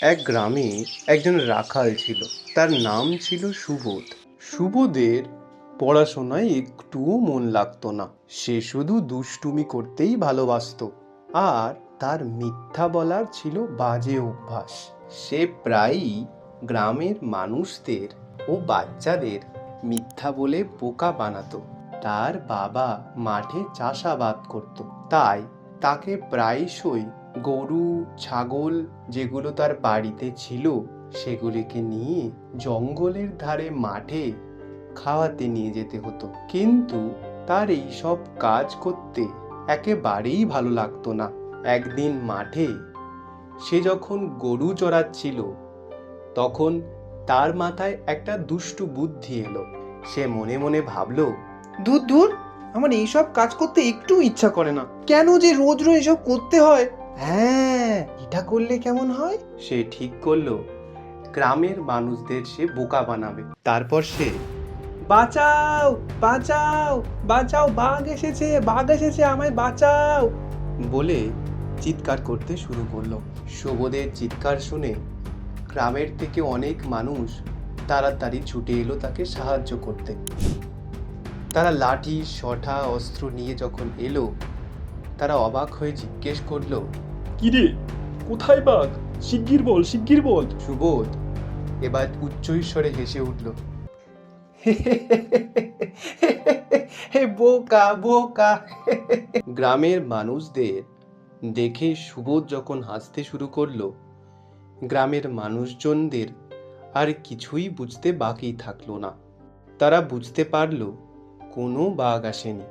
এক গ্রামে একজন রাখাল ছিল। তার নাম ছিল সুবোধ। সুবোধের পড়াশোনায় একটুও মন লাগতো না। সে শুধু দুষ্টুমি করতেই ভালোবাসতো। আর তার মিথ্যা বলার ছিল বাজে অভ্যাস। সে প্রায়ই গ্রামের মানুষদের ও বাচ্চাদের মিথ্যা বলে বোকা বানাতো। তার বাবা মাঠে চাষাবাদ করত। তাই তাকে প্রায়শই গরু, ছাগল যেগুলো তার বাড়িতে ছিল, সেগুলিকে নিয়ে জঙ্গলের ধারে মাঠে খাওয়াতে নিয়ে যেতে হতো। কিন্তু তার এই সব কাজ করতে একেবারেই ভালো লাগতো না। একদিন মাঠে সে যখন গরু চড়াচ্ছিল, তখন তার মাথায় একটা দুষ্টু বুদ্ধি এলো। সে মনে মনে ভাবলো, দূর দূর! আমার এইসব কাজ করতে একটু ইচ্ছা করে না। কেন যে রোজ রোজ এসব করতে হয়? হ্যাঁ এটা করলে কেমন হয়? সে ঠিক করল। গ্রামের মানুষদের সে বোকা বানাবে। তারপর সে বাঁচাও বাঁচাও বাঁচাও বাঘ এসেছে বাঘ এসেছে আমায় বাঁচাও। বলে চিৎকার করতে শুরু করল। সুবোধের চিৎকার শুনে গ্রামের থেকে অনেক মানুষ তাড়াতাড়ি ছুটে এলো তাকে সাহায্য করতে। তারা লাঠি শঠা অস্ত্র নিয়ে যখন এলো তারা অবাক হয়ে জিজ্ঞেস করল কিরে কোথায় বাঘ? শিগগির বল শিগগির বল! সুবোধ এবার উচ্চৈস্বরে হেসে উঠল হে বোকা বোকা! গ্রামের মানুষদের দেখে সুবোধ যখন হাসতে শুরু করল গ্রামের মানুষজনদের আর কিছুই বুঝতে বাকি থাকল না। তারা বুঝতে পারল কোনো বাঘ আসেনি।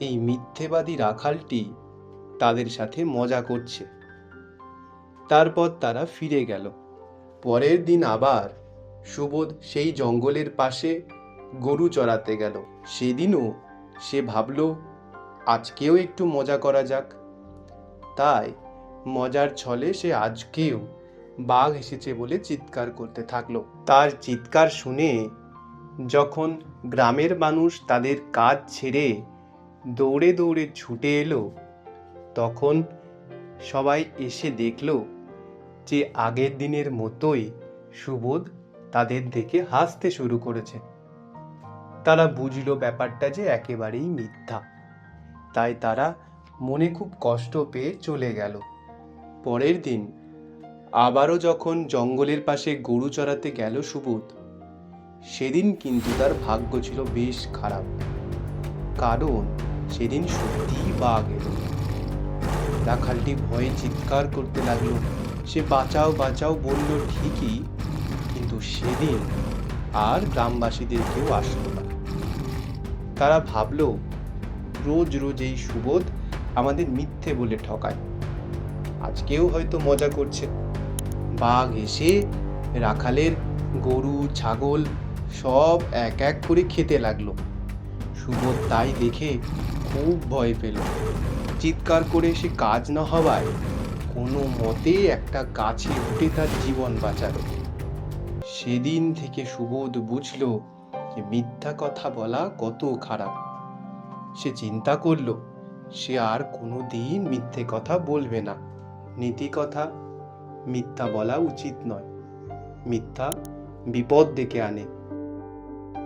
এই মিথ্যেবাদী রাখালটি তাদের সাথে মজা করছে। তারপর তারা ফিরে গেল। পরের দিন আবার সুবোধ সেই জঙ্গলের পাশে গরু চড়াতে গেল। সেদিনও সে ভাবল, আজকেও একটু মজা করা যাক। তাই মজার ছলে সে আজকেও বাঘ এসেছে বলে চিৎকার করতে থাকল। তার চিৎকার শুনে যখন গ্রামের মানুষ তাদের কাজ ছেড়ে দৌড়ে দৌড়ে ছুটে এলো, তখন সবাই এসে দেখল যে আগের দিনের মতোই সুবোধ তাদের দেখে হাসতে শুরু করেছে। তারা বুঝলো ব্যাপারটা যে একেবারেই মিথ্যা। তাই তারা মনে খুব কষ্ট পেয়ে চলে গেল। পরের দিন আবারও যখন জঙ্গলের পাশে গরু চড়াতে গেল সুবোধ সেদিন কিন্তু তার ভাগ্য ছিল বেশ খারাপ। কারণ সেদিন সত্যিই বাঘ এলো। রাখালটি ভয়ে চিৎকার করতে লাগল। সে বাঁচাও বাঁচাও বলল, ঠিকই। কিন্তু সেদিন আর গ্রামবাসীদের কেউ আসলো না। তারা ভাবল, রোজ রোজ এই সুবোধ আমাদের মিথ্যে বলে ঠকায়। আজকেও হয়তো মজা করছে। বাঘ এসে রাখালের গরু, ছাগল সব এক এক করে খেতে লাগল। সুবোধ তাই দেখে খুব ভয় পেল। চিৎকার করে সে কাজ না হওয়ায় কোনো মতে একটা গাছে উঠে তার জীবন বাঁচালো। সেদিন থেকে সুবোধ বুঝল যে মিথ্যা কথা বলা কত খারাপ। সে চিন্তা করল, সে আর কোনো দিন মিথ্যে কথা বলবে না। নীতি কথা, মিথ্যা বলা উচিত নয়। মিথ্যা বিপদ ডেকে আনে।